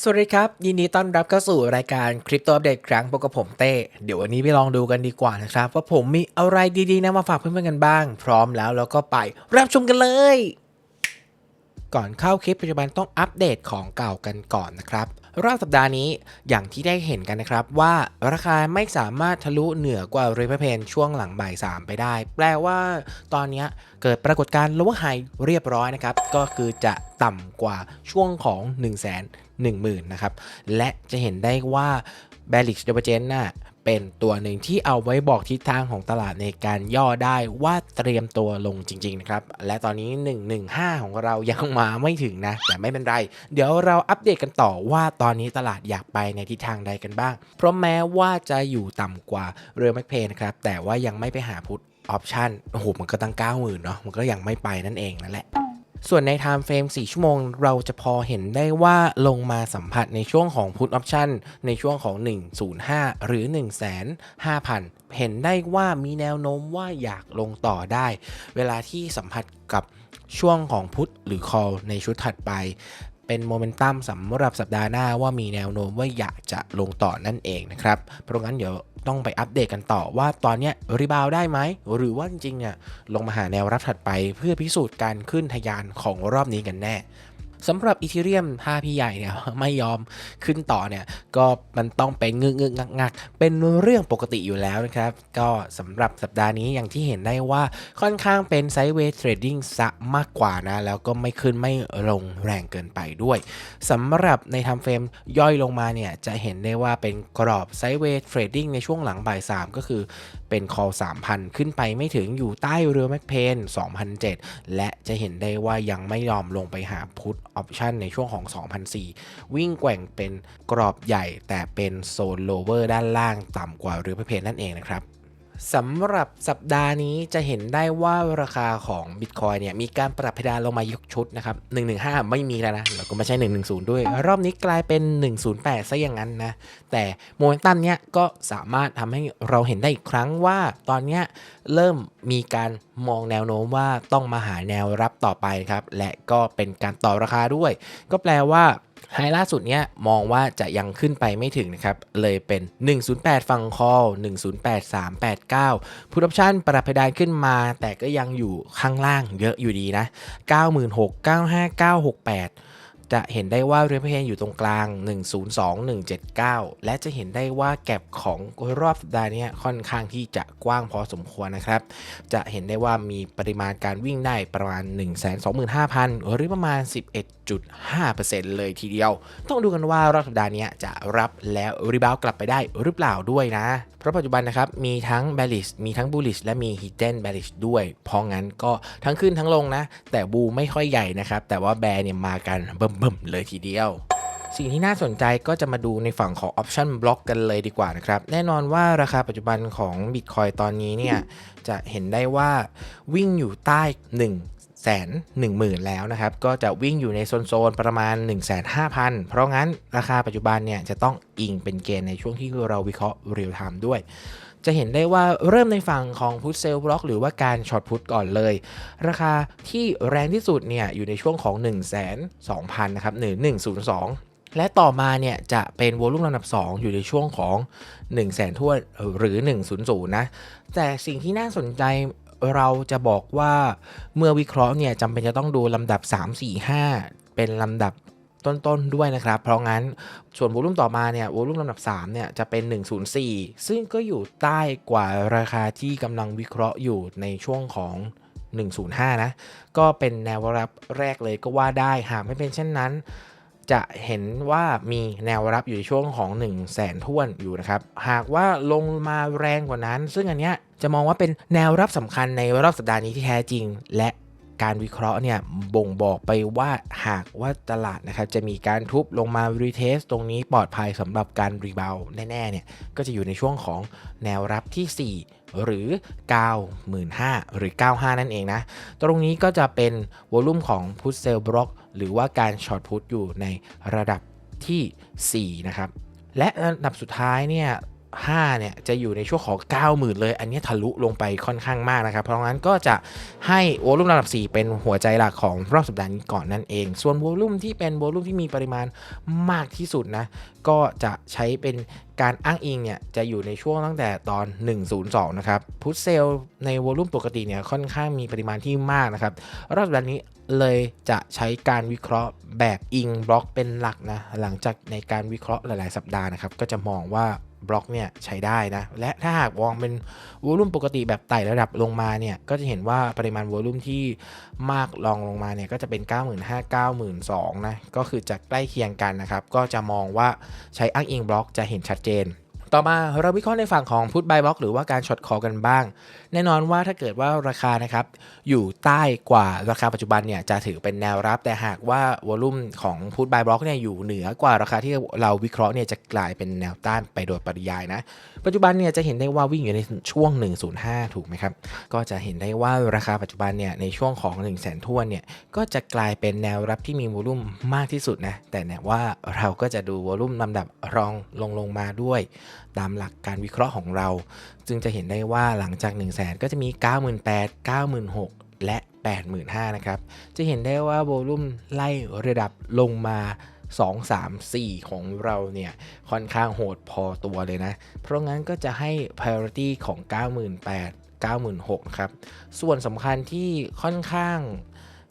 สวัสดีครับ ยินดีต้อนรับเข้าสู่รายการคริปโตอัปเดตครั้งพบกับผมเต้เดี๋ยววันนี้ไปลองดูกันดีกว่านะครับ ว่าผมมีอะไรดีๆนะมาฝากเพื่อนๆกันบ้าง พร้อมแล้วเราก็ไปรับชมกันเลย ก่อนเข้าคลิปปัจจุบันต้องอัปเดตของเก่ากันก่อนนะครับรอบสัปดาห์นี้อย่างที่ได้เห็นกันนะครับ ว่าราคาไม่สามารถทะลุเหนือกว่าเรเวเพนช่วงหลังบ่าย3ไปได้ แปลว่าตอนนี้เกิดปรากฏการณ์ lower high เรียบร้อยนะครับ ก็คือจะต่ำกว่าช่วงของ 1 1 0 0 0 0นะครับและจะเห็นได้ว่า bearish divergence น่ะเป็นตัวหนึ่งที่เอาไว้บอกทิศทางของตลาดในการย่อได้ว่าเตรียมตัวลงจริงๆนะครับและตอนนี้ 115 ของเรายังมาไม่ถึงนะ แต่ไม่เป็นไร เดี๋ยวเราอัปเดตกันต่อว่าตอนนี้ตลาดอยากไปในทิศทางใดกันบ้าง เพราะแม้ว่าจะอยู่ต่ำกว่าเรือแมคเพนนะครับแต่ว่ายังไม่ไปหาพุทออปชั่นโอ้โหมันก็ตั้ง 90,000เนาะมันก็ยังไม่ไปนั่นเองนั่นแหละ ส่วนใน Time Frame 4 ชั่วโมง เราจะพอเห็นได้ว่าลงมาสัมผัสในช่วงของ Put Option ในช่วงของ 105 หรือ 1,500,000เห็นได้ว่ามีแนวโน้มว่าอยากลงต่อได้ เวลาที่สัมผัสกับช่วงของ Put หรือ Call ในชุดถัดไป เป็นโมเมนตัมสำหรับสัปดาห์หน้าว่ามีแนวโน้มว่าอยากจะลงต่อนั่นเองนะครับ เพราะงั้นเดี๋ยวต้องไปอัปเดตกันต่อว่าตอนนี้รีบาวได้ไหม หรือว่าจริงๆเนี่ยลงมาหาแนวรับถัดไปเพื่อพิสูจน์การขึ้นทะยานของรอบนี้กันแน่ สำหรับอีเทเรียมถ้าพี่ใหญ่เนี่ยไม่ยอมขึ้นต่อเนี่ยก็มันต้องไปงึกงึกงักงักเป็นเรื่องปกติอยู่แล้วนะครับ ก็สำหรับสัปดาห์นี้อย่างที่เห็นได้ว่าค่อนข้างเป็นไซด์เวย์เทรดดิ้งซะมากกว่านะ แล้วก็ไม่ขึ้นไม่ลงแรงเกินไปด้วยสำหรับในทำเฟรมย่อยลงมาเนี่ยจะเห็นได้ว่าเป็นกรอบไซด์เวย์เทรดดิ้งในช่วงหลังบ่าย3ก็คือ เป็น call 3,000 ขึ้นไปไม่ถึงอยู่ใต้เรือแมกเพน2,007 และจะเห็นได้ว่ายังไม่ยอมลงไปหาพุทออปชันในช่วงของ 2,004 วิ่งแกว่งเป็นกรอบใหญ่แต่เป็นโซนโลเวอร์ด้านล่างต่ำกว่าเรือแมกเพนนั่นเองนะครับ สำหรับสัปดาห์นี้จะเห็นได้ว่าราคาของ Bitcoin เนี่ยมีการปรับเพดานลงมายกชุดนะครับ 115 ไม่มีแล้วนะ แล้วก็ไม่ใช่ 110 ด้วย รอบนี้กลายเป็น 108 ซะอย่างนั้นนะ แต่โมเมนตัมเนี้ยก็สามารถทำให้เราเห็นได้อีกครั้งว่าตอนเนี้ยเริ่มมีการมองแนวโน้มว่าต้องมาหาแนวรับต่อไปครับ และก็เป็นการต่อราคาด้วย ก็แปลว่า ไฮล่าสุดเนี้ยมองว่าจะยังขึ้นไปไม่ถึงนะครับ เลยเป็น 108ฟังคอล108 389พุทออปชั่นปรับเพดานขึ้นมา แต่ก็ยังอยู่ข้างล่างเยอะอยู่ดีนะ 96 95 968 จะเห็นได้ว่าเรเพนอยู่ตรงกลาง 102 179 และจะเห็นได้ว่าแก็บของรอบสัปดาห์นี้ค่อนข้างที่จะกว้างพอสมควรนะครับ จะเห็นได้ว่ามีปริมาณการวิ่งได้ประมาณ 125,000 หรือประมาณ 11.5%เลยทีเดียว ต้องดูกันว่ารอบสัปดาห์นี้จะรับแล้วรีบาวกลับไปได้หรือเปล่าด้วยนะ เพราะปัจจุบันนะครับ มีทั้ง bearish มีทั้ง bullish และมี hidden bearish ด้วย เพราะงั้นก็ทั้งขึ้นทั้งลงนะ แต่บูไม่ค่อยใหญ่นะครับ แต่ว่าแบร์เนี่ยมากันเบิ่มๆเลยทีเดียว สิ่งที่น่าสนใจก็จะมาดูในฝั่งของ option block กันเลยดีกว่านะครับ แน่นอนว่าราคาปัจจุบันของ Bitcoin ตอนนี้เนี่ย จะเห็นได้ว่าวิ่งอยู่ใต้ 1แสนหนึ่งหมื่นแล้วนะครับ ก็จะวิ่งอยู่ในโซนๆประมาณ 1 5 0 0 0 เพราะงั้นราคาปัจจุบันเนี่ยจะต้องอิงเป็นเกณฑ์ในช่วงที่เราวิเคราะห์เรียลไทม์ด้วย จะเห็นได้ว่าเริ่มในฝั่งของพุทเซลบล็อกหรือว่าการช็อตพุทก่อนเลย ราคาที่แรงที่สุดเนี่ยอยู่ในช่วงของ 1 2 0 0 0 0นะครับหรือ102และต่อมาเนี่ยจะเป็นวอลุ่มลำดับ 2 อยู่ในช่วงของ 1 0 0 0 0แสนทั่วหรือ 100 นะ แต่สิ่งที่น่าสนใจเราจะบอกว่าเมื่อวิเคราะห์เนี่ยจำเป็นจะต้องดูลำดับ 3 4 5 เป็นลำดับ ต้นๆด้วยนะครับ เพราะงั้นส่วนวอลุ่มต่อมาเนี่ยวอลุ่มลำดับ3เนี่ยจะเป็น 104 ซึ่งก็อยู่ใต้กว่าราคาที่กำลังวิเคราะห์อยู่ในช่วงของ 105 นะ ก็เป็นแนวรับแรกเลยก็ว่าได้หากไม่เป็นเช่นนั้น จะเห็นว่ามีแนวรับอยู่ในช่วงของ 1 0 0 0 0แสนท้วนอยู่นะครับ หากว่าลงมาแรงกว่านั้น ซึ่งอันเนี้ยจะมองว่าเป็นแนวรับสำคัญในรอบสัปดาห์นี้ที่แท้จริง และ การวิเคราะห์เนี่ยบ่งบอกไปว่าหากว่าตลาดนะครับจะมีการทุบลงมารีเทสตรงนี้ปลอดภัยสำหรับการรีบาวแน่ๆเนี่ยก็จะอยู่ในช่วงของแนวรับที่ 4หรือ 95,000 หรือ 95 นั่นเองนะ ตรงนี้ก็จะเป็นวอลุ่มของพุทเซลบล็อกหรือว่าการช็อตพุทอยู่ในระดับที่ 4 นะครับ และอันดับสุดท้ายเนี่ย 5เนี่ยจะอยู่ในช่วงของ 90,000 เลย อันนี้ทะลุลงไปค่อนข้างมากนะครับ เพราะงั้นก็จะให้วอลุ่มลำดับ 4 เป็นหัวใจหลักของรอบสัปดาห์นี้ก่อนนั่นเอง ส่วนวอลุ่มที่เป็นวอลุ่มที่มีปริมาณมากที่สุดนะ ก็จะใช้เป็นการอ้างอิงเนี่ยจะอยู่ในช่วงตั้งแต่ตอน 102 นะครับ พุทเซลในวอลุ่มปกติเนี่ยค่อนข้างมีปริมาณที่มากนะครับ รอบสัปดาห์นี้เลยจะใช้การวิเคราะห์แบบอิงบล็อกเป็นหลักนะ หลังจากในการวิเคราะห์หลาย ๆ สัปดาห์นะครับ ก็จะมองว่า บล็อกเนี่ยใช้ได้นะ และถ้าหากมองเป็นวอลุ่มปกติแบบไต่ระดับลงมาเนี่ย ก็จะเห็นว่าปริมาณวอลุ่มที่มากรองลงมาเนี่ย ก็จะเป็น 95,000 9 2 0 0นะ ก็คือจะใกล้เคียงกันนะครับ ก็จะมองว่าใช้อ้างอิงบล็อกจะเห็นชัดเจน ต่อมาเราวิเคราะห์ในฝั่งของพุทบายบล็อกหรือว่าการช็อตคอกันบ้าง แน่นอนว่าถ้าเกิดว่าราคานะครับอยู่ใต้กว่าราคาปัจจุบันเนี่ยจะถือเป็นแนวรับ แต่หากว่าวอลุ่มของพุทบายบล็อกเนี่ยอยู่เหนือกว่าราคาที่เราวิเคราะห์เนี่ยจะกลายเป็นแนวต้านไปโดยปริยายนะ ปัจจุบันเนี่ยจะเห็นได้ว่าวิ่งอยู่ในช่วง 105 ถูกไหมครับ ก็จะเห็นได้ว่าราคาปัจจุบันเนี่ยในช่วงของ 1 0 0 0 0แสนทวนเนี่ยก็จะกลายเป็นแนวรับที่มีวอลุ่มมากที่สุดนะแต่เนี่ยว่าเราก็จะดูวอลุ่มลำดับรองลงลงมาด้วย ตามหลักการวิเคราะห์ของเรา จึงจะเห็นได้ว่าหลังจาก 1 0 0 0 0แสนก็จะมี 98 96,000 และ 85,000นะครับ จะเห็นได้ว่าโวลุ่มไล่ระดับลงมา 2 3 4 ของเราเนี่ย ค่อนข้างโหดพอตัวเลยนะ เพราะงั้นก็จะให้ priority ของ 98 96,000ครับ ส่วนสำคัญที่ค่อนข้าง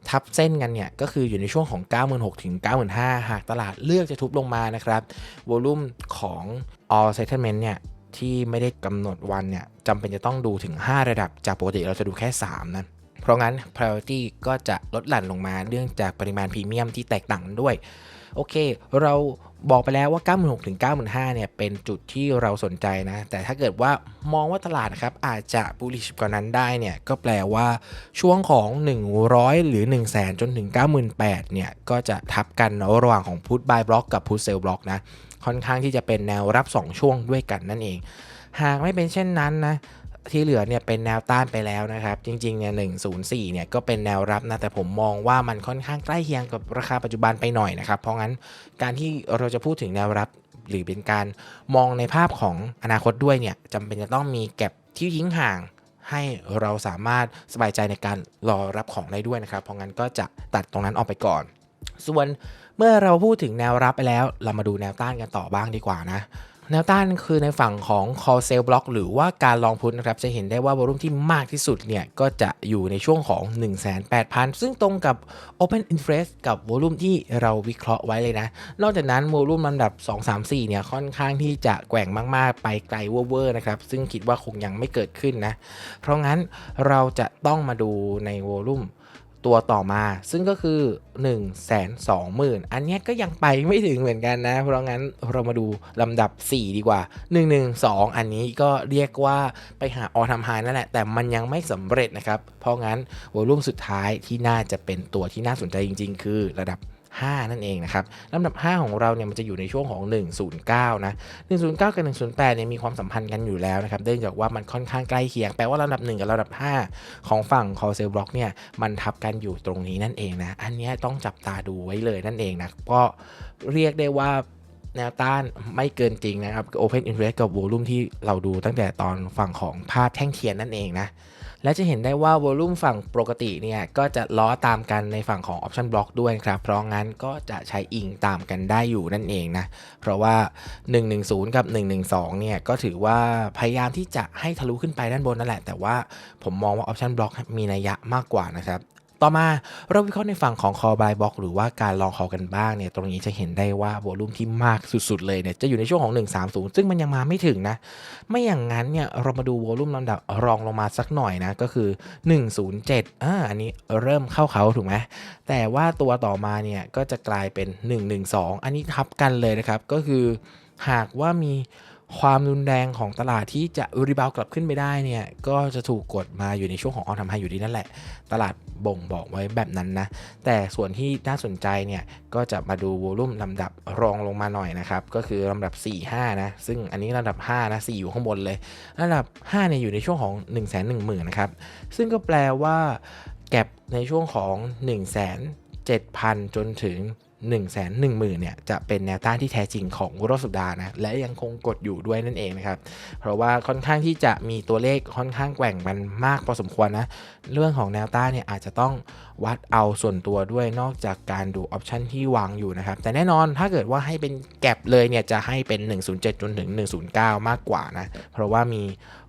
ทับเส้นกันเนี่ย ก็คืออยู่ในช่วงของ 96,000 ถึง 95,000 หากตลาดเลือกจะทุบลงมานะครับ โวลุ่มของ all settlement เนี่ยที่ไม่ได้กำหนดวันเนี่ยจำเป็นจะต้องดูถึง 5 ระดับ จากปกติเราจะดูแค่ 3นะเพราะงั้น priority ก็จะลดหลั่นลงมาเนื่องจากปริมาณพรีเมียมที่แตกต่างกันด้วย โอเค เราบอกไปแล้วว่า 9 6 0 0ถึง9 5 0 0เนี่ยเป็นจุดที่เราสนใจนะ แต่ถ้าเกิดว่ามองว่าตลาดนะครับอาจจะ bullish กว่านั้นได้เนี่ยก็แปลว่าช่วงของ 100 หรือ 1 0 0 0 0แสนจนถึง 98,000เนี่ยก็จะทับกันระหว่างของ put buy block กับ put sell block นะ ค่อนข้างที่จะเป็นแนวรับ 2 ช่วงด้วยกันนั่นเอง หากไม่เป็นเช่นนั้นนะที่เหลือเนี่ยเป็นแนวต้านไปแล้วนะครับ จริงๆเนี่ย104เนี่ยก็เป็นแนวรับนะ แต่ผมมองว่ามันค่อนข้างใกล้เคียงกับราคาปัจจุบันไปหน่อยนะครับ เพราะงั้นการที่เราจะพูดถึงแนวรับหรือเป็นการมองในภาพของอนาคตด้วยเนี่ยจำเป็นจะต้องมีแก็บที่ทิ้งห่าง ให้เราสามารถสบายใจในการรอรับของได้ด้วยนะครับ เพราะงั้นก็จะตัดตรงนั้นออกไปก่อน ส่วน เมื่อเราพูดถึงแนวรับไปแล้ว เรามาดูแนวต้านกันต่อบ้างดีกว่านะแนวต้านคือในฝั่งของ call sell block หรือว่าการลองพุทนะครับ จะเห็นได้ว่าวอลุ่มที่มากที่สุดเนี่ย ก็จะอยู่ในช่วงของ 18,000 ซึ่งตรงกับ open interest กับวอลุ่มที่เราวิเคราะห์ไว้เลยนะ นอกจากนั้นวอลุ่มลำดับ 2 3 4 เนี่ย ค่อนข้างที่จะแกว่งมาก ๆ ไปไกลเวอร์นะครับ ซึ่งคิดว่าคงยังไม่เกิดขึ้นนะ เพราะงั้นเราจะต้องมาดูในวอลุ่ม ตัวต่อมาซึ่งก็คือ 1 2 0 0 0 0 อันนี้ก็ยังไปไม่ถึงเหมือนกันนะ เพราะงั้นเรามาดูลำดับ 4 ดีกว่า 1 1 2 อันนี้ก็เรียกว่าไปหาออทำไฮนั่นแหละ แต่มันยังไม่สำเร็จนะครับ เพราะงั้นวอลุ่มสุดท้ายที่น่าจะเป็นตัวที่น่าสนใจจริง ๆ คือระดับ 5 นั่นเองนะครับลำดับ 5 ของเราเนี่ยมันจะอยู่ในช่วงของ 109 นะ 109 กับ 108 เนี่ยมีความสัมพันธ์กันอยู่แล้วนะครับเนื่องจากว่ามันค่อนข้างใกล้เคียง แปลว่าลำดับ 1 กับลำดับ 5 ของฝั่ง call sell block เนี่ยมันทับกันอยู่ตรงนี้นั่นเองนะ อันนี้ต้องจับตาดูไว้เลยนั่นเองนะ ก็เรียกได้ว่าแนวต้านไม่เกินจริงนะครับ Open Interest กับ Volume ที่เราดูตั้งแต่ตอนฝั่งของภาพแท่งเทียนนั่นเองนะ และจะเห็นได้ว่าวอลุ่มฝั่งปกติเนี่ยก็จะล้อตามกันในฝั่งของ Option Block ด้วยครับ เพราะงั้นก็จะใช้อิงตามกันได้อยู่นั่นเองนะ เพราะว่า 110 กับ 112 เนี่ยก็ถือว่าพยายามที่จะให้ทะลุขึ้นไปด้านบนนั่นแหละ แต่ว่าผมมองว่า Option Block มีนัยยะมากกว่านะครับ ต่อมาเราวิเคราะห์ในฝั่งของ call buy block หรือว่าการลอง call กันบ้างเนี่ยตรงนี้จะเห็นได้ว่าโวลุ่มที่มากสุดๆเลยเนี่ยจะอยู่ในช่วงของ 130 ซึ่งมันยังมาไม่ถึงนะ ไม่อย่างนั้นเนี่ยเรามาดูโวลุ่มลำดับรองลงมาสักหน่อยนะก็คือ 107อ่าอันนี้เริ่มเข้าเขาถูกไหมแต่ว่าตัวต่อมาเนี่ยก็จะกลายเป็น 112 อันนี้ทับกันเลยนะครับก็คือหากว่ามี ความรุนแรงของตลาดที่จะรีบาวกลับขึ้นไปได้เนี่ยก็จะถูกกดมาอยู่ในช่วงของออนทำไฮอยู่ดีนั่นแหละ ตลาดบ่งบอกไว้แบบนั้นนะ แต่ส่วนที่น่าสนใจเนี่ยก็จะมาดูวอลุ่มลำดับรองลงมาหน่อยนะครับ ก็คือลำดับ 4 5 นะ ซึ่งอันนี้ลำดับ 5 นะ 4 อยู่ข้างบนเลยลำดับ 5 เนี่ยอยู่ในช่วงของ 1 1 0 0 0 0นะครับ ซึ่งก็แปลว่าแก็บในช่วงของ 1 7 0 0 0จนถึง 1 1 0 0 0 0เนี่ยจะเป็นแนวต้านที่แท้จริงของรอบสัปดาห์นะและยังคงกดอยู่ด้วยนั่นเองนะครับ เพราะว่าค่อนข้างที่จะมีตัวเลขค่อนข้างแกว่งมันมากพอสมควรนะ เรื่องของแนวต้านเนี่ยอาจจะต้องวัดเอาส่วนตัวด้วยนอกจากการดูออปชันที่วางอยู่นะครับ แต่แน่นอนถ้าเกิดว่าให้เป็นแก็บเลยเนี่ยจะให้เป็น 107จนถึง109 มากกว่านะ เพราะว่ามี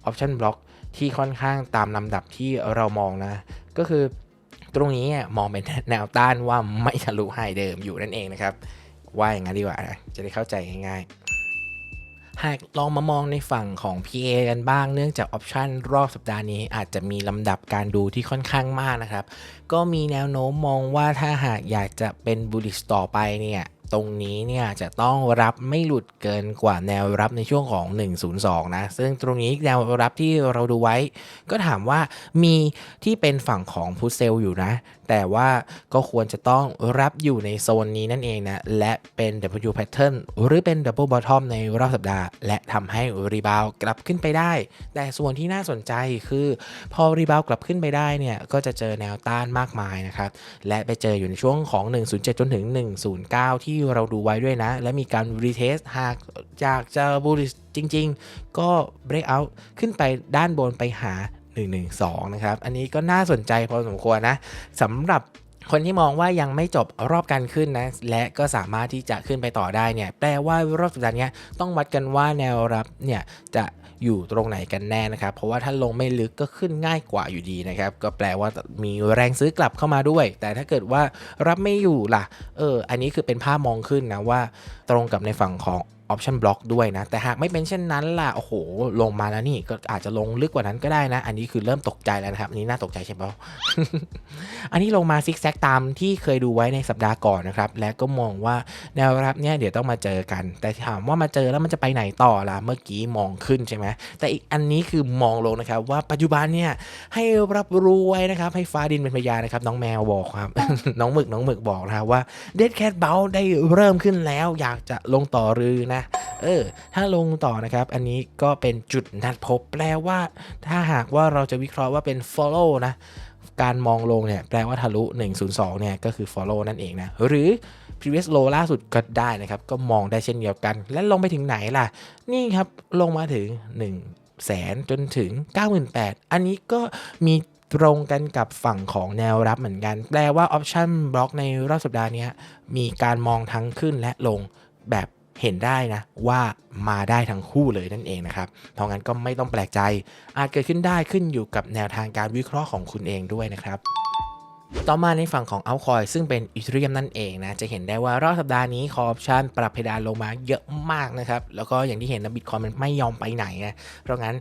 ออปชันบล็อกที่ค่อนข้างตามลำดับที่เรามองนะ ก็คือ ตรงนี้มองเป็นแนวต้านว่าไม่ทะลุไฮเดิมอยู่นั่นเองนะครับ ว่าอย่างนั้นดีกว่านะจะได้เข้าใจง่ายๆหากลองมามองในฝั่งของ PA กันบ้างเนื่องจากออปชันรอบสัปดาห์นี้อาจจะมีลำดับการดูที่ค่อนข้างมากนะครับ ก็มีแนวโน้มมองว่าถ้าหากอยากจะเป็นบูลิสต่อไปเนี่ย ตรงนี้เนี่ยจะต้องรับไม่หลุดเกินกว่าแนวรับในช่วงของ 102 นะ ซึ่งตรงนี้แนวรับที่เราดูไว้ ก็ถามว่ามีที่เป็นฝั่งของพุทเซลอยู่นะ แต่ว่าก็ควรจะต้องรับอยู่ในโซนนี้นั่นเองนะ และเป็น W pattern หรือเป็น double bottom ในรอบสัปดาห์ และทำให้รีบาวกลับขึ้นไปได้ แต่ส่วนที่น่าสนใจคือพอรีบาวกลับขึ้นไปได้เนี่ยก็จะเจอแนวต้านมากมายนะครับและไปเจออยู่ในช่วงของ 107 จนถึง 109 ที่เราดูไว้ด้วยนะ และมีการรีเทสหากจากจะบูลิสจริง ๆ ก็ break out ขึ้นไปด้านบนไปหา 112 นะครับ อันนี้ก็น่าสนใจพอสมควรนะสำหรับคนที่มองว่ายังไม่จบรอบการขึ้นนะ และก็สามารถที่จะขึ้นไปต่อได้เนี่ย แปลว่ารอบสัปดาห์นี้ต้องวัดกันว่าแนวรับเนี่ยจะ อยู่ตรงไหนกันแน่นะครับ เพราะว่าถ้าลงไม่ลึกก็ขึ้นง่ายกว่าอยู่ดีนะครับ ก็แปลว่ามีแรงซื้อกลับเข้ามาด้วย แต่ถ้าเกิดว่ารับไม่อยู่ล่ะ เออ อันนี้คือเป็นภาพมองขึ้นนะว่าตรงกับในฝั่งของ ออปชันบล็อกด้วยนะ แต่หากไม่เป็นเช่นนั้นล่ะ โอ้โห ลงมาแล้วนี่ก็อาจจะลงลึกกว่านั้นก็ได้นะ อันนี้คือเริ่มตกใจแล้วนะครับ อันนี้น่าตกใจใช่ไหมอันนี้ลงมาซิกแซกตามที่เคยดูไว้ในสัปดาห์ก่อนนะครับ และก็มองว่าแนวรับเนี่ยเดี๋ยวต้องมาเจอกัน แต่ถามว่ามาเจอแล้วมันจะไปไหนต่อล่ะ เมื่อกี้มองขึ้นใช่ไหมแต่อีกอันนี้คือมองลงนะครับ ว่าปัจจุบันเนี่ยให้รับรู้ไว้นะครับ ให้ฟ้าดินเป็นพยานนะครับ น้องแมวบอกครับ น้องหมึกน้องหมึกบอกนะว่าเดดแคทเบลได้เริ่มขึ้นแล้ว อยากจะลงต่อรือนะเออถ้าลงต่อนะครับ อันนี้ก็เป็นจุดนัดพบ แปลว่า ถ้าหากว่าเราจะวิเคราะห์ว่าเป็น follow นะการมองลงเนี่ยแปลว่าทะลุ 102 เนี่ยก็คือ follow นั่นเองนะ หรือ previous low ล่าสุดก็ได้นะครับ ก็มองได้เช่นเดียวกัน และลงไปถึงไหนล่ะ นี่ครับลงมาถึง 1 แสนจนถึง 98,000 อันนี้ก็มีตรงกันกับฝั่งของแนวรับเหมือนกัน แปลว่า option block ในรอบสัปดาห์นี้มีการมองทั้งขึ้นและลงแบบ เห็นได้นะว่ามาได้ทั้งคู่เลยนั่นเองนะครับ เพราะงั้นก็ไม่ต้องแปลกใจ อาจเกิดขึ้นได้ขึ้นอยู่กับแนวทางการวิเคราะห์ของคุณเองด้วยนะครับต่อมาในฝั่งของเอาคอยซึ่งเป็นอีเทเรียมนั่นเองนะ จะเห็นได้ว่ารอบสัปดาห์นี้คอร์ปชันปรับเพดานลงมาเยอะมากนะครับ แล้วก็อย่างที่เห็นนะบิตคอยมันไม่ยอมไปไหนนะ เพราะงั้น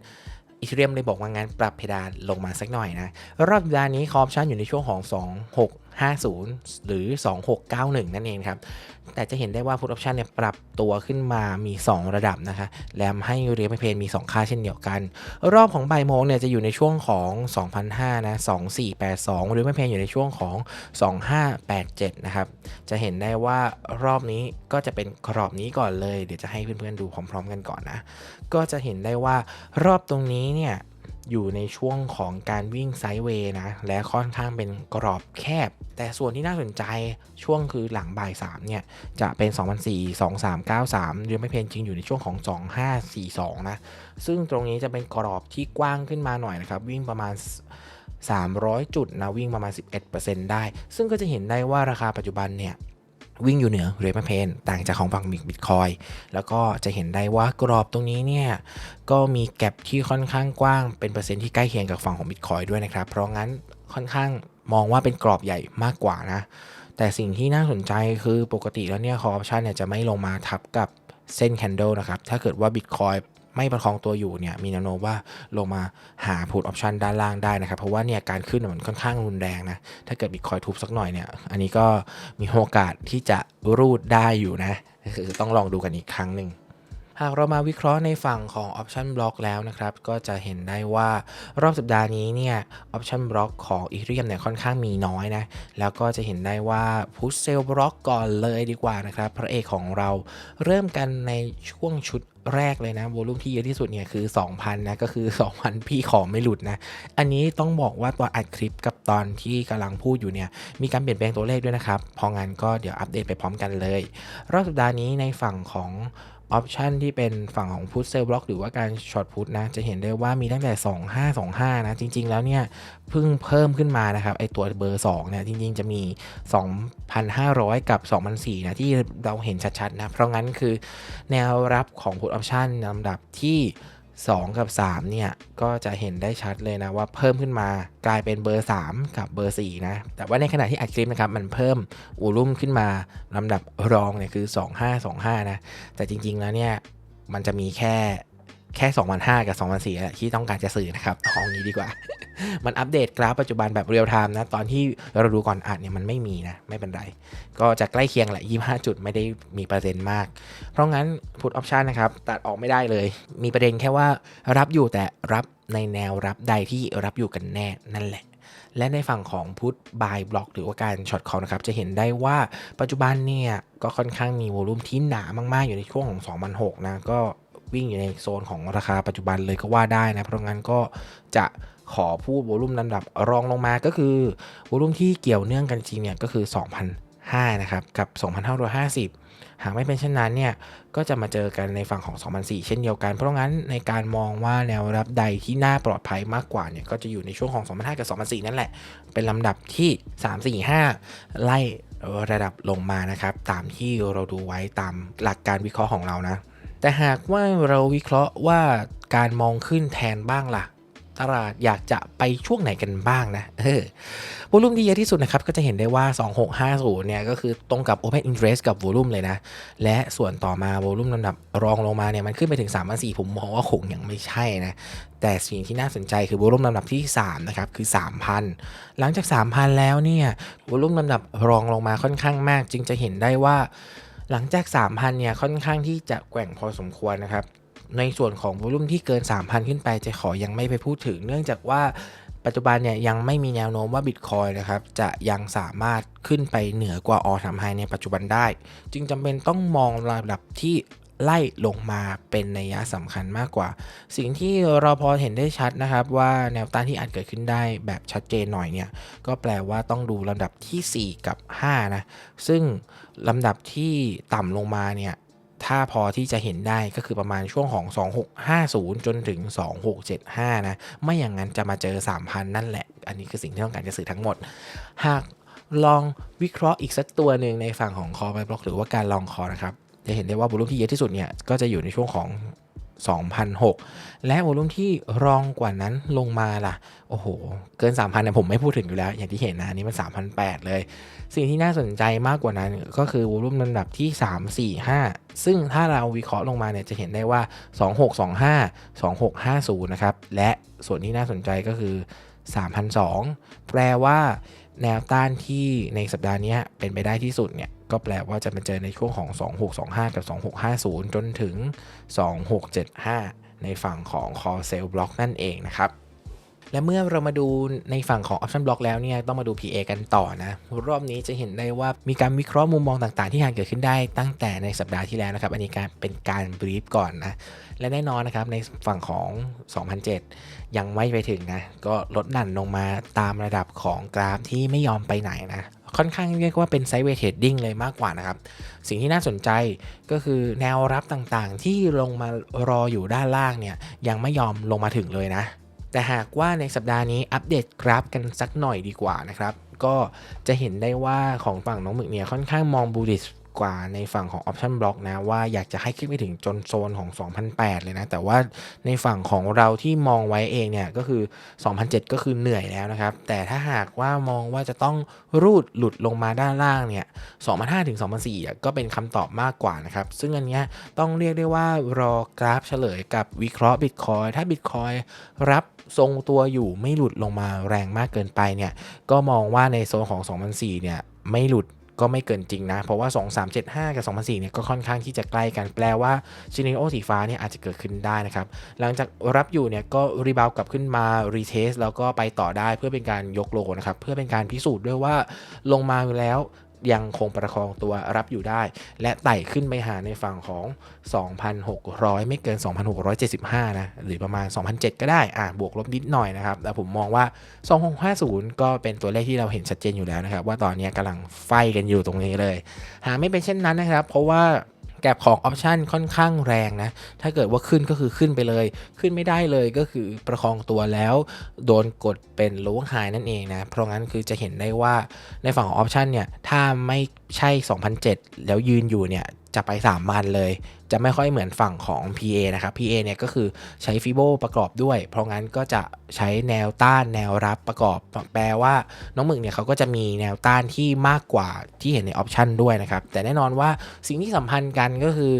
อีเทเรียมเลยบอกว่างั้นปรับเพดานลงมาสักหน่อยนะ รอบสัปดาห์นี้คอร์ปชันอยู่ในช่วงของ 50 หรือ 2691 นั่นเองครับ แต่จะเห็นได้ว่าพุทออปชันเนี่ยปรับตัวขึ้นมามี 2 ระดับนะคะ และให้เรียลเพนมี 2 ค่าเช่นเดียวกัน รอบของบ่ายโมงเนี่ยจะอยู่ในช่วงของ 2,005นะ2482 หรือไม่เพนอยู่ในช่วงของ 2587 นะครับ จะเห็นได้ว่ารอบนี้ก็จะเป็นกรอบนี้ก่อนเลย เดี๋ยวจะให้เพื่อนๆดูพร้อม ๆ กันก่อนนะ ก็จะเห็นได้ว่ารอบตรงนี้เนี่ย อยู่ในช่วงของการวิ่งไซด์เวย์นะ และค่อนข้างเป็นกรอบแคบ แต่ส่วนที่น่าสนใจช่วงคือหลังบ่าย3เนี่ย จะเป็น 2004 2393หรือไม่เพนจริงอยู่ในช่วงของ 2542 นะ ซึ่งตรงนี้จะเป็นกรอบที่กว้างขึ้นมาหน่อยนะครับ วิ่งประมาณ 300 จุดนะ วิ่งประมาณ 11%ได้ ซึ่งก็จะเห็นได้ว่าราคาปัจจุบันเนี่ย วิ่งอยู่เหนือเรมเพนต่างจากของฝั่งบิตคอยแล้วก็จะเห็นได้ว่ากรอบตรงนี้เนี่ยก็มีแก็บที่ค่อนข้างกว้างเป็นเปอร์เซ็นต์ที่ใกล้เคียงกับฝั่งของบิตคอยด้วยนะครับ เพราะงั้นค่อนข้างมองว่าเป็นกรอบใหญ่มากกว่านะ แต่สิ่งที่น่าสนใจคือปกติแล้วเนี่ยคอ option เนี่ยจะไม่ลงมาทับกับเส้น candle นะครับ ถ้าเกิดว่า Bitcoin ไม่ประคองตัวอยู่เนี่ยมีแนวโน้มว่าลงมาหาพูดออปชันด้านล่างได้นะครับ เพราะว่าเนี่ยการขึ้นมันค่อนข้างรุนแรงนะ ถ้าเกิดบิตคอยทุบสักหน่อยเนี่ย อันนี้ก็มีโอกาสที่จะรูดได้อยู่นะคือต้องลองดูกันอีกครั้งหนึ่ง หากเรามาวิเคราะห์ในฝั่งของ Option Block แล้วนะครับ ก็จะเห็นได้ว่ารอบสัปดาห์นี้เนี่ย Option Block ของ Ethereum เนี่ยค่อนข้างมีน้อยนะ แล้วก็จะเห็นได้ว่า Push Sell Block ก่อนเลยดีกว่านะครับ พระเอกของเราเริ่มกันในช่วงชุดแรกเลยนะ โวลูมที่เยอะที่สุดเนี่ยคือ 2,000 นะ ก็คือ 2,000 พี่ขอไม่หลุดนะ อันนี้ต้องบอกว่าตอนอัดคลิปกับตอนที่กำลังพูดอยู่เนี่ย มีการเปลี่ยนแปลงตัวเลขด้วยนะครับ พองั้นก็เดี๋ยวอัปเดตไปพร้อมกันเลย รอบสัปดาห์นี้ในฝั่งของ ออปชันที่เป็นฝั่งของพุทเซลบล็อกหรือว่าการช็อตพุทนะจะเห็นได้ว่ามีตั้งแต่ 2525 นะ จริง ๆ แล้วเนี่ยเพิ่งเพิ่มขึ้นมานะครับ ไอตัวเบอร์ 2 เนี่ยจริง ๆ จะมี 2,500 กับ2,400นะ ที่เราเห็นชัด ๆ นะ เพราะงั้นคือแนวรับของพุทออปชันลำดับที่ 2 กับ 3 เนี่ย ก็จะเห็นได้ชัดเลยนะว่าเพิ่มขึ้นมากลายเป็นเบอร์ 3 กับเบอร์ 4 นะ แต่ว่าในขณะที่อัดคลิปนะครับ มันเพิ่มอูรุ่มขึ้นมาลำดับรองเนี่ยคือ 2525 นะ แต่จริงๆแล้วเนี่ย มันจะมีแค่ แค่2,500กับ2,400แหละที่ต้องการจะสื่อนะครับเอางี้ดีกว่า มันอัปเดตกราฟปัจจุบันแบบเรียลไทม์นะ ตอนที่เราดูก่อนอัดเนี่ยมันไม่มีนะ ไม่เป็นไร ก็จะใกล้เคียงแหละ 25 จุดไม่ได้มีประเด็นมาก เพราะงั้นพุทออปชันนะครับ ตัดออกไม่ได้เลย มีประเด็นแค่ว่ารับอยู่แต่รับในแนวรับใดที่รับอยู่กันแน่นั่นแหละและในฝั่งของพุทบายบล็อก หรือว่าการช็อตคอนะครับ จะเห็นได้ว่าปัจจุบันเนี่ย ก็ค่อนข้างมีโวลูมที่หนามาก ๆ อยู่ในช่วงของ 2006 นะ ก็ วิ่งอยู่ในโซนของราคาปัจจุบันเลยก็ว่าได้นะ เพราะงั้นก็จะขอพูดโวลูมลำดับรองลงมาก็คือโวลูมที่เกี่ยวเนื่องกันจริงเนี่ยก็คือ2,005นะครับกับ 2,550 หากไม่เป็นเช่นนั้นเนี่ยก็จะมาเจอกันในฝั่งของ2004เช่นเดียวกัน เพราะงั้นในการมองว่าแนวรับใดที่น่าปลอดภัยมากกว่าเนี่ยก็จะอยู่ในช่วงของ2005กับ2004นั่นแหละ เป็นลำดับที่ 3 4 5 ไล่ระดับลงมานะครับ ตามที่เราดูไว้ตามหลักการวิเคราะห์ของเรานะ แต่หากว่าเราวิเคราะห์ว่าการมองขึ้นแทนบ้างล่ะ ตลาดอยากจะไปช่วงไหนกันบ้างนะเออวอลุ่มที่เยอะที่สุดนะครับ ก็จะเห็นได้ว่า 2650 เนี่ย ก็คือตรงกับ Open Interest กับวอลุ่มเลยนะ และส่วนต่อมาวอลุ่มลำดับรองลงมาเนี่ย มันขึ้นไปถึง3 4 0 0ผมมองว่าคงยังไม่ใช่นะ แต่สิ่งที่น่าสนใจคือวอลุ่มลำดับที่ 3 นะครับ คือ 3,000 หลังจาก 3,000 แล้วเนี่ยวอลุ่มลำดับรองลงมาค่อนข้างมาก จึงจะเห็นได้ว่า หลังจาก 3,000 เนี่ย ค่อนข้างที่จะแกว่งพอสมควรนะครับ ในส่วนของวอลุ่มที่เกิน 3,000 ขึ้นไปจะขอยังไม่ไปพูดถึง เนื่องจากว่าปัจจุบันเนี่ยยังไม่มีแนวโน้มว่าบิตคอยนะครับจะยังสามารถขึ้นไปเหนือกว่าออทำไฮในปัจจุบันได้ จึงจำเป็นต้องมองระดับที่ไล่ลงมาเป็นนัยยะสำคัญมากกว่า สิ่งที่เราพอเห็นได้ชัดนะครับ ว่าแนวต้านที่อาจเกิดขึ้นได้แบบชัดเจนหน่อยเนี่ย ก็แปลว่าต้องดูลำดับที่ 4 กับ 5 นะ ซึ่ง ลำดับที่ต่ำลงมาเนี่ยถ้าพอที่จะเห็นได้ก็คือประมาณช่วงของ 2650 จนถึง 2675 นะ ไม่อย่างนั้นจะมาเจอ 3,000 นั่นแหละ อันนี้คือสิ่งที่ต้องการจะสื่อทั้งหมด หากลองวิเคราะห์อีกสักตัวหนึ่งในฝั่งของคอไบล็อกหรือว่าการลองคอนะครับ จะเห็นได้ว่าบอลลุ่มที่เยอะที่สุดเนี่ย ก็จะอยู่ในช่วงของ 2,006 และวอลุ่มที่รองกว่านั้นลงมาล่ะ โอ้โห เกิน 3,000เนี่ยผมไม่พูดถึงอยู่แล้ว อย่างที่เห็นนะ อันนี้มัน 3,008 เลย สิ่งที่น่าสนใจมากกว่านั้นก็คือวอลุ่มลำดับที่ 3 4 5 ซึ่งถ้าเราวิเคราะห์ลงมาเนี่ยจะเห็นได้ว่า 2625 2650 นะครับ และส่วนที่น่าสนใจก็คือ 3,002 แปลว่าแนวต้านที่ในสัปดาห์นี้เป็นไปได้ที่สุดเนี่ยก็แปลว่าจะมาเจอในช่วงของ 2625 กับ 2650 จนถึง 2675 ในฝั่งของ Call Sell Block นั่นเองนะครับ และเมื่อเรามาดูในฝั่งของ Option Block แล้วเนี่ยต้องมาดู PA กันต่อนะ รอบนี้จะเห็นได้ว่ามีการวิเคราะห์มุมมองต่างๆ ที่อาจเกิดขึ้นได้ตั้งแต่ในสัปดาห์ที่แล้วนะครับ อันนี้การเป็นการบรีฟก่อนนะ และแน่นอนนะครับในฝั่งของ 2007 ยังไม่ไปถึงนะ ก็ลดหลั่นลงมาตามระดับของกราฟที่ไม่ยอมไปไหนนะค่อนข้างเรียกว่าเป็นไซด์เวย์เทรดดิ้งเลยมากกว่านะครับ สิ่งที่น่าสนใจก็คือแนวรับต่างๆ ที่ลงมารออยู่ด้านล่างเนี่ยยังไม่ยอมลงมาถึงเลยนะ แต่หากว่าในสัปดาห์นี้อัปเดตกราฟกันสักหน่อยดีกว่านะครับ ก็จะเห็นได้ว่าของฝั่งน้องหมึกเนี่ยค่อนข้างมองบูลิชกว่าในฝั่งของ Option Block นะ ว่าอยากจะให้ขึ้นไปถึงจนโซนของ 2008 เลยนะ แต่ว่าในฝั่งของเราที่มองไว้เองเนี่ย ก็คือ 2007 ก็คือเหนื่อยแล้วนะครับ แต่ถ้าหากว่ามองว่าจะต้องรูดหลุดลงมาด้านล่างเนี่ย 2005 ถึง 2004อ่ก็เป็นคำตอบมากกว่านะครับ ซึ่งอันเนี้ยต้องเรียกได้ว่ารอกราฟเฉลยกับวิเคราะห์ Bitcoin ถ้า Bitcoin รับ ทรงตัวอยู่ไม่หลุดลงมาแรงมากเกินไปเนี่ยก็มองว่าในโซนของ 2004เนี่ยไม่หลุดก็ไม่เกินจริงนะ เพราะว่า 2375 กับ 2004เนี่ยก็ค่อนข้างที่จะใกล้กันแปลว่าซีนิโอสีฟ้าเนี่ยอาจจะเกิดขึ้นได้นะครับ หลังจากรับอยู่เนี่ยก็รีบาวกลับขึ้นมารีเทสแล้วก็ไปต่อได้เพื่อเป็นการยกโลนะครับ เพื่อเป็นการพิสูจน์ด้วยว่าลงมาแล้ว ยังคงประคองตัวรับอยู่ได้ และไต่ขึ้นไปหาในฝั่งของ 2,600 ไม่เกิน 2,675 นะ หรือประมาณ 2,007 ก็ได้ อ่าบวกลบนิดหน่อยนะครับ แต่ผมมองว่า 2650 ก็เป็นตัวเลขที่เราเห็นชัดเจนอยู่แล้วนะครับ ว่าตอนนี้กำลังไฟกันอยู่ตรงนี้เลย หาไม่เป็นเช่นนั้นนะครับ เพราะว่า แกลบของออปชันค่อนข้างแรงนะ ถ้าเกิดว่าขึ้นก็คือขึ้นไปเลย ขึ้นไม่ได้เลยก็คือประคองตัวแล้ว โดนกดเป็นโลว์ไฮนั่นเองนะ เพราะงั้นคือจะเห็นได้ว่าในฝั่งของออปชันเนี่ย ถ้าไม่ใช่ 2007 แล้วยืนอยู่เนี่ย จะไป3วันเลย จะไม่ค่อยเหมือนฝั่งของ PA นะครับ PA เนี่ยก็คือใช้ฟิโบประกอบด้วย เพราะงั้นก็จะใช้แนวต้านแนวรับประกอบ แปลว่าน้องหมึกเนี่ยเขาก็จะมีแนวต้านที่มากกว่าที่เห็นในออปชันด้วยนะครับ แต่แน่นอนว่าสิ่งที่สัมพันธ์กันก็คือ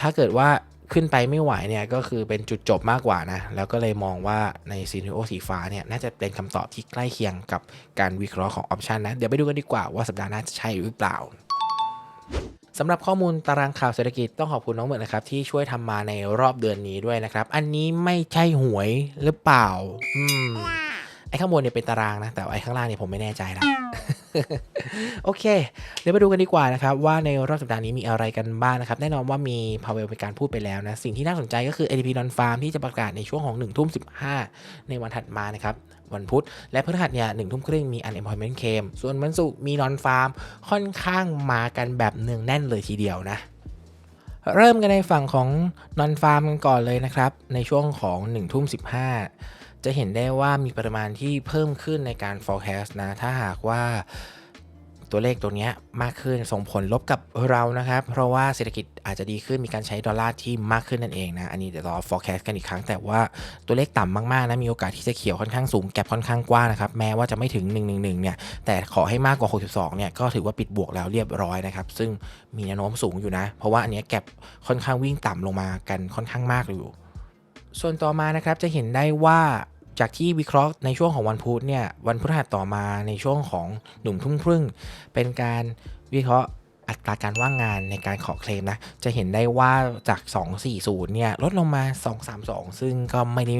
ถ้าเกิดว่าขึ้นไปไม่ไหวเนี่ยก็คือเป็นจุดจบมากกว่านะ แล้วก็เลยมองว่าในซีน r โอสีฟ้าเนี่ยน่าจะเป็นคำตอบที่ใกล้เคียงกับการวิเคราะห์ของออปชันนะ เดี๋ยวไปดูกันดีกว่าว่าสัปดาห์หน้าจะใช่หรือเปล่า สำหรับข้อมูลตารางข่าวเศรษฐกิจต้องขอบคุณน้องเหมือนนะครับ ที่ช่วยทำมาในรอบเดือนนี้ด้วยนะครับ อันนี้ไม่ใช่หวยหรือเปล่า อืม ไอ้ข้างบนเนี่ยเป็นตารางนะ แต่ไอ้ข้างล่างเนี่ยผมไม่แน่ใจละโอเค เดี๋ยวมาดูกันดีกว่านะครับ ว่าในรอบสัปดาห์นี้มีอะไรกันบ้างนะครับ แน่นอนว่ามีพาวเวลเป็นการพูดไปแล้วนะ สิ่งที่น่าสนใจก็คือ ADP non farm ที่จะประกาศในช่วงของ1ทุ่ม15 ในวันถัดมานะครับ วันพุธ และพฤหัสเนี่ยหนึ่งทุ่มครึ่งมี unemployment claim ส่วนวันศุกร์มีนอนฟาร์มค่อนข้างมากันแบบเนืองแน่นเลยทีเดียวนะเริ่มกันในฝั่งของนอนฟาร์มกันก่อนเลยนะครับ ในช่วงของ1ทุ่ม15 จะเห็นได้ว่ามีปริมาณที่เพิ่มขึ้นในการ forecast นะ ถ้าหากว่า ตัวเลขตัวนี้มากขึ้นส่งผลลบกับเรานะครับ เพราะว่าเศรษฐกิจอาจจะดีขึ้นมีการใช้ดอลลาร์ที่มากขึ้นนั่นเองนะ อันนี้เดี๋ยวรอ forecast กันอีกครั้ง แต่ว่าตัวเลขต่ำมากๆนะมีโอกาสที่จะเขียวค่อนข้างสูงแก็บค่อนข้างกว้างนะครับแม้ว่าจะไม่ถึง 111 เนี่ย แต่ขอให้มากกว่า 62 เนี่ยก็ถือว่าปิดบวกแล้วเรียบร้อยนะครับซึ่งมีแนวโน้มสูงอยู่นะ เพราะว่าอันนี้แก็บค่อนข้างวิ่งต่ำลงมากันค่อนข้างมากอยู่ ส่วนต่อมานะครับจะเห็นได้ว่า จากที่วิเคราะห์ในช่วงของวันพุธเนี่ยวันพฤหัสต่อมาในช่วงของหนุ่มทุ่มครึ่ง เป็นการวิเคราะห์อัตราการว่างงานในการขอเคลมนะ จะเห็นได้ว่าจาก 240 เนี่ย ลดลงมา 232 ซึ่งก็ไม่ได้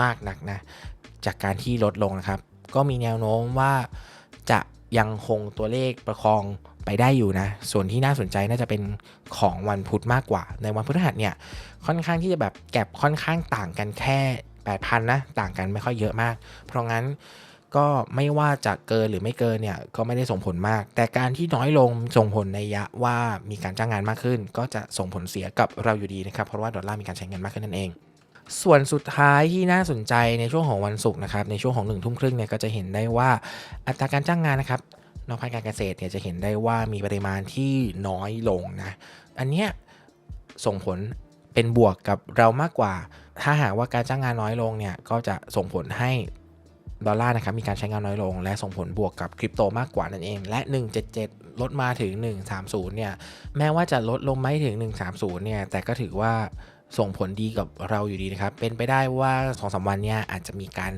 มากนักนะ จากการที่ลดลงนะครับ ก็มีแนวโน้มว่าจะยังคงตัวเลขประคองไปได้อยู่นะ ส่วนที่น่าสนใจน่าจะเป็นของวันพุธมากกว่า ในวันพฤหัสเนี่ย ค่อนข้างที่จะแบบแก็บค่อนข้างต่างกันแค่ 8,000นะต่างกันไม่ค่อยเยอะมาก เพราะงั้นก็ไม่ว่าจะเกินหรือไม่เกินเนี่ยก็ไม่ได้ส่งผลมาก แต่การที่น้อยลงส่งผลในยะว่ามีการจ้างงานมากขึ้น ก็จะส่งผลเสียกับเราอยู่ดีนะครับเพราะว่าดอลลาร์มีการใช้เงินมากขึ้นนั่นเอง ส่วนสุดท้ายที่น่าสนใจในช่วงของวันศุกร์นะครับในช่วงของหนึ่งทุ่มครึ่งเนี่ยก็จะเห็นได้ว่าอัตราการจ้างงานนะครับนอกภาคการเกษตรเนี่ยจะเห็นได้ว่ามีปริมาณที่น้อยลงนะอันเนี้ยส่งผลเป็นบวกกับเรามากกว่า ถ้าหากว่าการจ้างงานน้อยลงเนี่ยก็จะส่งผลให้ดอลลาร์นะครับมีการใช้งานน้อยลง และส่งผลบวกกับคริปโตมากกว่านั่นเอง และ 177 ลดมาถึง 130 เนี่ย แม้ว่าจะลดลงไม่ถึง 130 เนี่ย แต่ก็ถือว่าส่งผลดีกับเราอยู่ดีนะครับ เป็นไปได้ว่า2อสวันเนี่ยอาจจะมีการ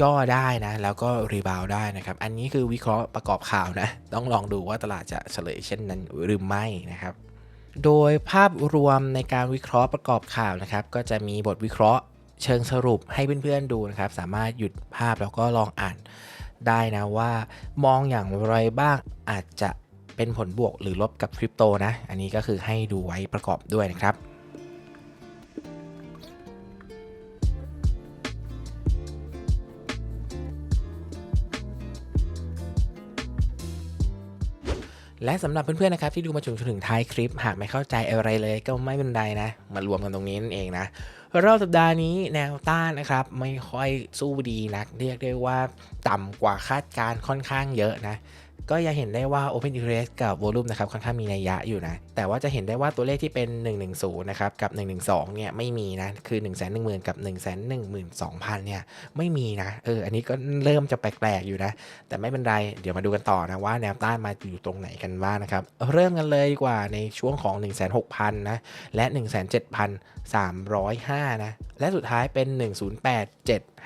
ย่อได้นะ แล้วก็รีบาวได้นะครับ อันนี้คือวิเคราะห์ประกอบข่าวนะ ต้องลองดูว่าตลาดจะเฉลยเช่นนั้นหรือไม่นะครับ โดยภาพรวมในการวิเคราะห์ประกอบข่าวนะครับ ก็จะมีบทวิเคราะห์เชิงสรุปให้เพื่อนๆดูนะครับ สามารถหยุดภาพแล้วก็ลองอ่านได้นะว่ามองอย่างไรบ้างอาจจะเป็นผลบวกหรือลบกับคริปโตนะ อันนี้ก็คือให้ดูไว้ประกอบด้วยนะครับ และสำหรับเพื่อนๆนะครับที่ดูมาจนถึงท้ายคลิป หากไม่เข้าใจอะไรเลยก็ไม่เป็นไรนะ มารวมกันตรงนี้นั่นเองนะรอบสัปดาห์นี้แนวต้านนะครับไม่ค่อยสู้ดีนัก เรียกได้ว่าต่ำกว่าคาดการณ์ค่อนข้างเยอะนะ ก็ยังเห็นได้ว่า Open Interest กับ Volume นะครับค่อนข้างมีนัยยะอยู่นะ แต่ว่าจะเห็นได้ว่าตัวเลขที่เป็น 110 นะครับ กับ 112 เนี่ยไม่มีนะ คือ 1 1 0 0 0 0 กับ 1 1 2 0 0 0 เนี่ยไม่มีนะ เออ อันนี้ก็เริ่มจะแปลกๆอยู่นะ แต่ไม่เป็นไร เดี๋ยวมาดูกันต่อนะว่าแนวต้านมาอยู่ตรงไหนกันบ้างนะครับ เริ่มกันเลยดีกว่าในช่วงของ 1 6 0 0 0 นะ และ 1 7 3 0 5 นะ และสุดท้ายเป็น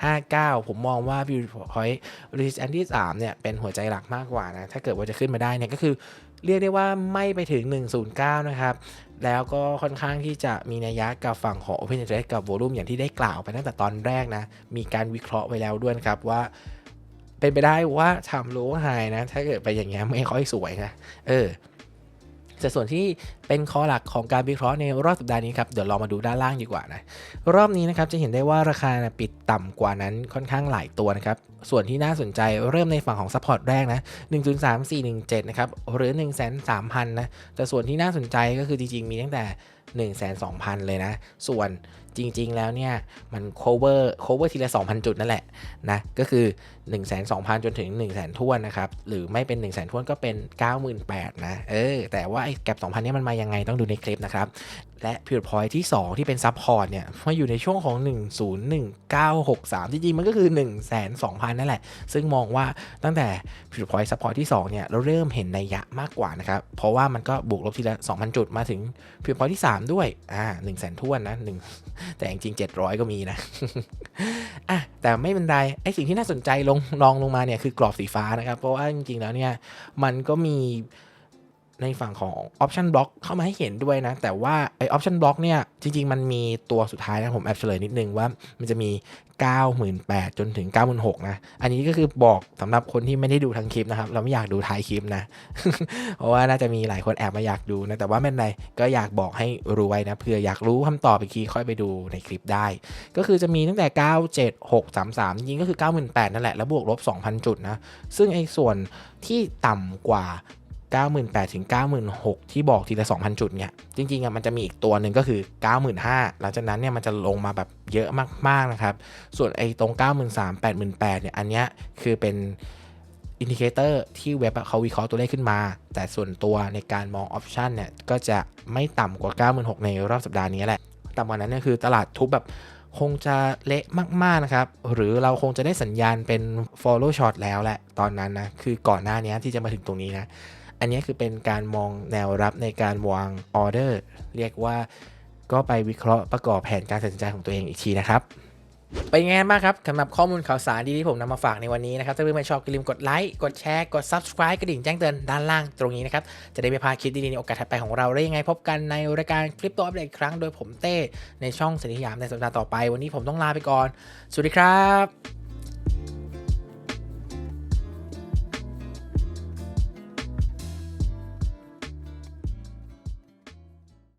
59 ผมมองว่า View Point Resistance ที่ 3 เนี่ย เป็นหัวใจหลักมากกว่านะ ถ้าเกิดว่าจะขึ้นมาได้เนี่ยก็คือเรียกได้ว่าไม่ไปถึง 109 นะครับ แล้วก็ค่อนข้างที่จะมีนัยยะกับฝั่งของ Open Interest กับ Volume อย่างที่ได้กล่าวไปตั้งแต่ตอนแรกนะ มีการวิเคราะห์ไว้แล้วด้วยครับว่า เป็นไปได้ว่าทำโลไฮนะ ถ้าเกิดไปอย่างเงี้ยไม่ค่อยสวยนะ เออ แต่ส่วนที่เป็นคอหลักของการวิเคราะห์ในรอบสัปดาห์นี้ครับ เดี๋ยวเรามาดูด้านล่างดีกว่านะ รอบนี้นะครับจะเห็นได้ว่าราคานะปิดต่ำกว่านั้นค่อนข้างหลายตัวนะครับ ส่วนที่น่าสนใจเริ่มในฝั่งของซัพพอร์ตแรกนะ1.3417 นะครับ หรือ 1 3 0 0 0นะ แต่ส่วนที่น่าสนใจก็คือจริงๆ มีตั้งแต่1 2 0 0 0 เลยนะ ส่วนจริงๆ แล้วเนี่ย มัน cover cover ทีละ 2,000 จุดนั่นแหละนะ ก็คือ 102,000 จนถึง 100,000ท้วนนะครับ หรือไม่เป็น 100,000ท้วนก็เป็น 98,000นะเออแต่ว่าไอ้แกลบ2,000นี่มันมายังไงต้องดูในคลิปนะครับ และพิวพอยที่ 2 ที่เป็นซับพอร์ตเนี่ยมาอยู่ในช่วงของ 101963 จริงๆ มันก็คือ102,000 นั่นแหละ ซึ่งมองว่าตั้งแต่พิวพอยซับพอร์ตที่ 2 เนี่ย เราเริ่มเห็นในยะมากกว่านะครับ เพราะว่ามันก็บวกลบทีละ 2,000 จุดมาถึงพิวพอยที่ 3 ด้วยอ่า100,000ท้วนนะ1แต่จริงๆ700 ก็มีนะอะแต่ไม่เป็นไรไอสิ่งที่น่าสนใจลงลองลงมาเนี่ยคือกรอบสีฟ้านะครับ เพราะว่าจริงๆแล้วเนี่ยมันก็มี ในฝั่งของ Option Block เข้ามาให้เห็นด้วยนะ แต่ว่าไอ Option Block เนี่ย จริง ๆ มันมีตัวสุดท้ายนะผมแอบเฉลยนิดนึงว่ามันจะมี 98,000จนถึง 96,000นะ อันนี้ก็คือบอกสำหรับคนที่ไม่ได้ดูทั้งคลิปนะครับ เราไม่อยากดูท้ายคลิปนะ เพราะว่าน่าจะมีหลายคนแอบมาอยากดูนะ แต่ว่าไม่เป็นไรก็อยากบอกให้รู้ไว้นะเผื่ออยากรู้คำตอบอีกทีค่อยไปดูในคลิปได้ ก็คือจะมีตั้งแต่ 97633 จริงก็คือ 98,000นั่นแหละแล้วบวกลบ 2,000 จุดนะ ซึ่งไอ้ส่วนที่ต่ำกว่า 98,000 ถึง 96,000 ที่บอกทีละ 2,000 จุดเนี่ยจริงๆอะมันจะมีอีกตัวหนึ่งก็คือ 95,000หลังจากนั้นเนี่ยมันจะลงมาแบบเยอะมากๆนะครับ ส่วนไอ้ตรง 93,000 88,000เนี่ยอันเนี้ยคือเป็นอินดิเคเตอร์ที่เว็บเขาวิเคราะห์ตัวเลขขึ้นมา แต่ส่วนตัวในการมองออปชันเนี่ยก็จะไม่ต่ำกว่า 96,000 ในรอบสัปดาห์นี้แหละต่ำกว่านั้นเนี่ยคือตลาดทุบแบบคงจะเละมาก ๆ นะครับ หรือเราคงจะได้สัญญาณเป็น follow short แล้วแหละ ตอนนั้นนะ คือก่อนหน้านี้ที่จะมาถึงตรงนี้นะ อันนี้คือเป็นการมองแนวรับในการวางออเดอร์เรียกว่าก็ไปวิเคราะห์ประกอบแผนการตัดสินใจของตัวเองอีกทีนะครับเป็นไงบ้างครับสำหรับข้อมูลข่าวสารดีที่ผมนำมาฝากในวันนี้นะครับ ถ้าเพื่อนๆชอบอย่าลืมกดไลค์ กดแชร์ กด subscribe กระดิ่งแจ้งเตือนด้านล่างตรงนี้นะครับ จะได้ไม่พลาดคลิปดีๆในโอกาสถัดไปของเราได้ยังไงพบกันในรายการคลิปตัวอัปเดตอีกครั้งโดยผมเต้ในช่องสนิยามในสัปดาห์ต่อไป วันนี้ผมต้องลาไปก่อน สวัสดีครับ